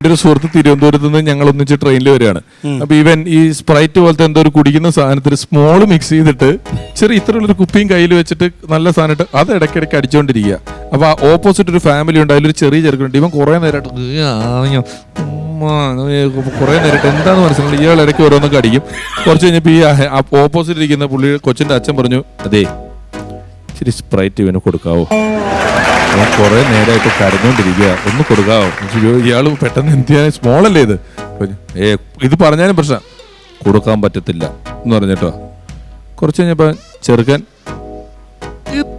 എന്റെ ഒരു സുഹൃത്ത് തിരുവനന്തപുരത്ത് നിന്ന് ഞങ്ങൾ ഒന്നിച്ച് ട്രെയിനിൽ വരികയാണ്. അപ്പൊ ഇവൻ ഈ സ്പ്രൈറ്റ് പോലത്തെ എന്തോ ഒരു കുടിക്കുന്ന സാധനത്തിൽ സ്മോൾ മിക്സ് ചെയ്തിട്ട് ചെറിയ ഇത്രയുള്ളൊരു കുപ്പിയും കയ്യിൽ വെച്ചിട്ട് നല്ല സാധനമായിട്ട് അത് ഇടയ്ക്കിടയ്ക്ക് അടിച്ചുകൊണ്ടിരിക്കുക അപ്പൊ ആ ഓപ്പോസിറ്റ് ഒരു ഫാമിലി ഉണ്ട് അതിലൊരു ചെറിയ ചെറുക്കുണ്ട് ഇവൻ കുറെ നേരമായിട്ട് കുറെ നേരമായിട്ട് എന്താന്ന് മനസ്സിലായി ഇയാൾ ഇടയ്ക്ക് ഓരോന്നൊക്കെ അടിക്കും കുറച്ച് കഴിഞ്ഞപ്പോൾ ഈ ഓപ്പോസിറ്റ് ഇരിക്കുന്ന പുള്ളി കൊച്ചിന്റെ അച്ഛൻ പറഞ്ഞു അതെ ഇച്ചിരി സ്പ്രൈറ്റ് ഇവന് കൊടുക്കാവോ? അവൻ കുറെ നേരമായിട്ട് കരഞ്ഞോണ്ടിരിക്കുക ഒന്ന് കൊടുക്കാവോ ഇയാൾ പെട്ടെന്ന് എന്ത് ചെയ്യാൻ സ്മോളല്ലേ ഇത്? ഏ ഇത് പറഞ്ഞാലും പ്രശ്നം. കൊടുക്കാൻ പറ്റത്തില്ല എന്ന് പറഞ്ഞിട്ടോ. കുറച്ച് കഴിഞ്ഞപ്പോ ചെറുക്കൻ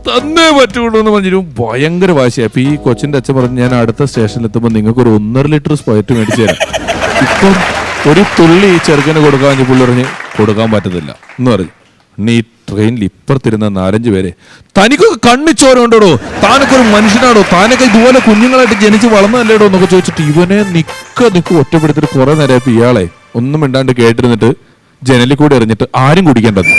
തന്നേ പറ്റുള്ളൂ എന്ന് പറഞ്ഞിരുന്നു ഭയങ്കര വാശിയാ അപ്പൊ ഈ കൊച്ചിന്റെ അച്ഛൻ പറഞ്ഞു ഞാൻ അടുത്ത സ്റ്റേഷനിൽ എത്തുമ്പോൾ നിങ്ങൾക്ക് ഒരു ഒന്നര ലിറ്റർ സ്പൈറ്റ് മേടിച്ചു തരാം. ഇപ്പം ഒരു തുള്ളി ഈ ചെറുക്കന് കൊടുക്കാൻ പുള്ളി പറഞ്ഞ് കൊടുക്കാൻ പറ്റത്തില്ല എന്ന് പറഞ്ഞു. നീ ട്രെയിനിൽ ഇപ്പുറത്തിരുന്ന നാലഞ്ച് പേരെ. തനിക്കൊക്കെ കണ്ണിച്ചോരുണ്ടോ താനൊക്കെ ഒരു മനുഷ്യനാടോ? താനൊക്കെ ഇതുപോലെ കുഞ്ഞുങ്ങളായിട്ട് ജനിച്ച് വളർന്നല്ലേടോ എന്നൊക്കെ ചോദിച്ചിട്ട് ഇവനെ നിക്ക നിക്ക് ഒറ്റപ്പെടുത്തിട്ട് കുറെ നേരം ഇയാളെ ഒന്നും ഇണ്ടാണ്ട് കേട്ടിരുന്നിട്ട് ജനലിൽ കൂടി എറിഞ്ഞിട്ട് ആരും കുടിക്കേണ്ടത്.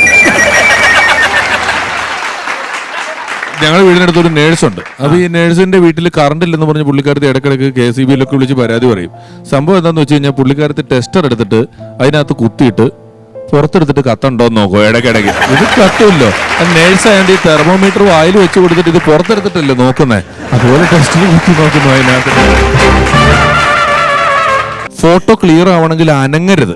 ഞങ്ങളുടെ വീടിനടുത്ത് ഒരു നേഴ്സുണ്ട്. അപ്പൊ ഈ നേഴ്സിന്റെ വീട്ടിൽ കറണ്ട് ഇല്ലെന്ന് പറഞ്ഞ് പുള്ളിക്കാരത്തി ഇടക്കിടക്ക് കെ സി ബിയിലൊക്കെ വിളിച്ച് പരാതി പറയും. സംഭവം എന്താന്ന് വെച്ച് കഴിഞ്ഞാൽ പുള്ളിക്കാരത്തി ടെസ്റ്റർ എടുത്തിട്ട് അതിനകത്ത് കുത്തിയിട്ട് പുറത്തെടുത്തിട്ട് കത്തുണ്ടോ എന്ന് നോക്കോ ഇടയ്ക്കിടയ്ക്ക്. ഇത് കത്തുമല്ലോ നേഴ്സ് ആയതുകൊണ്ട് ഈ തെർമോമീറ്റർ വായിൽ വെച്ച് കൊടുത്തിട്ട് ഇത് പുറത്തെടുത്തിട്ടല്ലേ നോക്കുന്നേ? അതുപോലെ ടെസ്റ്റിൽ കുത്തി നോക്കുന്നു അതിനകത്ത്. ഫോട്ടോ ക്ലിയർ ആവണമെങ്കിൽ അനങ്ങരുത്.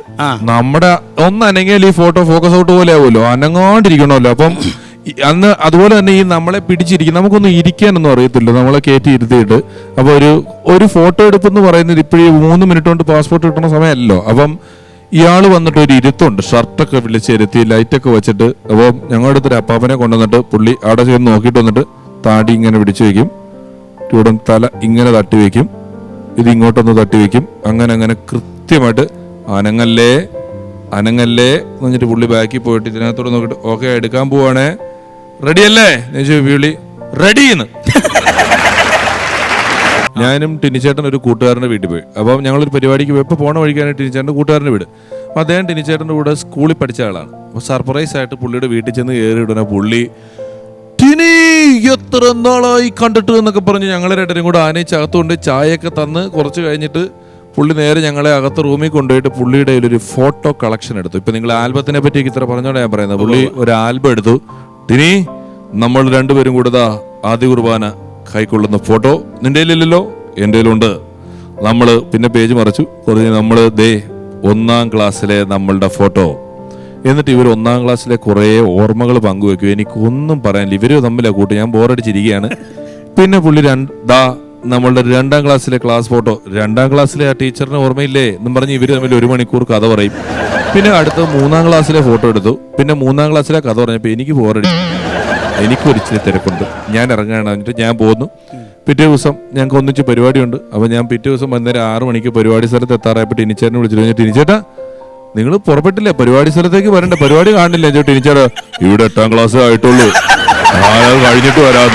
നമ്മുടെ ഒന്ന് അനങ്ങിയാൽ ഈ ഫോട്ടോ ഫോക്കസ് ഔട്ട് പോലെ ആവുമല്ലോ. അനങ്ങാണ്ടിരിക്കണമല്ലോ. അപ്പം അന്ന് അതുപോലെ തന്നെ ഈ നമ്മളെ പിടിച്ചിരിക്കും നമുക്കൊന്നും ഇരിക്കാനൊന്നും അറിയത്തില്ല. നമ്മളെ കയറ്റി ഇരുത്തിയിട്ട്. അപ്പൊ ഒരു ഒരു ഫോട്ടോ എടുപ്പ് എന്ന് പറയുന്നത് ഇപ്പോഴേ മൂന്ന് മിനിറ്റ് കൊണ്ട് പാസ്പോർട്ട് കിട്ടുന്ന സമയമല്ലോ അപ്പം ഇയാൾ വന്നിട്ട് ഒരു ഇരുത്തുണ്ട്. ഷർട്ടൊക്കെ വിളിച്ചിരുത്തി ലൈറ്റൊക്കെ വെച്ചിട്ട്. അപ്പോൾ ഞങ്ങളുടെ അടുത്തൊരു അപ്പാപ്പനെ കൊണ്ടുവന്നിട്ട് പുള്ളി അവിടെ ചെന്ന് നോക്കിയിട്ട് വന്നിട്ട് താടി ഇങ്ങനെ പിടിച്ചു വയ്ക്കും ചൂടൻ തല ഇങ്ങനെ തട്ടി വയ്ക്കും ഇത് ഇങ്ങോട്ടൊന്ന് തട്ടി വയ്ക്കും അങ്ങനെ അങ്ങനെ കൃത്യമായിട്ട് അനങ്ങല്ലേ അനങ്ങല്ലേ എന്ന് പറഞ്ഞിട്ട് പുള്ളി ബാക്കി പോയിട്ട് ഇതിനകത്തോട് നോക്കിയിട്ട് ഓക്കെ എടുക്കാൻ പോവാണേ. റെഡിയല്ലേ? എന്ന് ചോദിച്ചു പുള്ളി റെഡി എന്ന് ഞാനും ടിനിച്ചേട്ടൻ ഒരു കൂട്ടുകാരന്റെ വീട്ടിൽ പോയി. അപ്പം ഞങ്ങളൊരു പരിപാടിക്ക് പോയപ്പോൾ പോണ വഴിക്കാണ് ടിനിച്ചേട്ടന്റെ കൂട്ടുകാരന്റെ വീട്. അപ്പം അദ്ദേഹം ടിനിച്ചേട്ടന്റെ കൂടെ സ്കൂളിൽ പഠിച്ച ആളാണ്. അപ്പോൾ സർപ്രൈസ് ആയിട്ട് പുള്ളിയുടെ വീട്ടിൽ ചെന്ന് കയറി ഇടുന്ന പുള്ളി ടിനി എത്ര നാളായി കണ്ടിട്ട്? എന്നൊക്കെ പറഞ്ഞ് ഞങ്ങളെ രണ്ടരും കൂടെ ആനയിച്ച് അകത്തുകൊണ്ട് ചായയൊക്കെ തന്ന് കുറച്ച് കഴിഞ്ഞിട്ട് പുള്ളി നേരെ ഞങ്ങളെ അകത്ത് റൂമിൽ കൊണ്ടുപോയിട്ട് പുള്ളിയുടെ ഒരു ഫോട്ടോ കളക്ഷൻ എടുത്തു. ഇപ്പൊ നിങ്ങൾ ആൽബത്തിനെ പറ്റി ഇത്ര പറഞ്ഞോണ്ട് ഞാൻ പറയുന്നത്. പുള്ളി ഒരു ആൽബം എടുത്തു. ടിനി നമ്മൾ രണ്ടുപേരും കൂടെ ആദ്യ കുർബാന കൈക്കൊള്ളുന്ന ഫോട്ടോ നിന്റെ കയ്യിലില്ലല്ലോ എന്റെ കയ്യിലുണ്ട്. നമ്മൾ പിന്നെ പേജ് മറിച്ചു. കുറച്ച് നമ്മൾ ദേ ഒന്നാം ക്ലാസ്സിലെ നമ്മളുടെ ഫോട്ടോ. എന്നിട്ട് ഇവർ ഒന്നാം ക്ലാസ്സിലെ കുറേ ഓർമ്മകൾ പങ്കുവെക്കും. എനിക്കൊന്നും പറയാനില്ല. ഇവർ തമ്മിലാണ് കൂട്ടി. ഞാൻ ബോറടിച്ചിരിക്കുകയാണ്. പിന്നെ പുള്ളി രണ്ടാ നമ്മളുടെ രണ്ടാം ക്ലാസ്സിലെ ക്ലാസ് ഫോട്ടോ. രണ്ടാം ക്ലാസ്സിലെ ആ ടീച്ചറിന് ഓർമ്മയില്ലേ? എന്നും പറഞ്ഞ് ഇവർ തമ്മിൽ ഒരു മണിക്കൂർ കഥ പറയും. പിന്നെ അടുത്ത മൂന്നാം ക്ലാസ്സിലെ ഫോട്ടോ എടുത്തു. പിന്നെ മൂന്നാം ക്ലാസ്സിലെ കഥ പറഞ്ഞപ്പോൾ എനിക്ക് ബോറടിച്ചു. എനിക്കൊരു ഇച്ചിരി തിരക്കുണ്ട്. ഞാൻ ഇറങ്ങുകയാണ് എന്നിട്ട് ഞാൻ പോകുന്നു പിറ്റേ ദിവസം ഞങ്ങൾക്ക് ഒന്നിച്ച് പരിപാടിയുണ്ട്. അപ്പോൾ ഞാൻ പിറ്റേ ദിവസം വൈകുന്നേരം ആറ് മണിക്ക് പരിപാടി സ്ഥലത്ത് എത്താറായപ്പോൾ ടിനിച്ചേട്ടനെ വിളിച്ചിട്ട് കഴിഞ്ഞാൽ ടിനിച്ചേട്ടാ നിങ്ങൾ പുറപ്പെട്ടില്ലേ? പരിപാടി സ്ഥലത്തേക്ക് വരണ്ട. പരിപാടി കാണില്ല? ചേട്ടാ ടിനിച്ചേട്ടാ ഇവിടെ എട്ടാം ക്ലാസ് ആയിട്ടുള്ളൂ. ആ കഴിഞ്ഞിട്ട് വരാം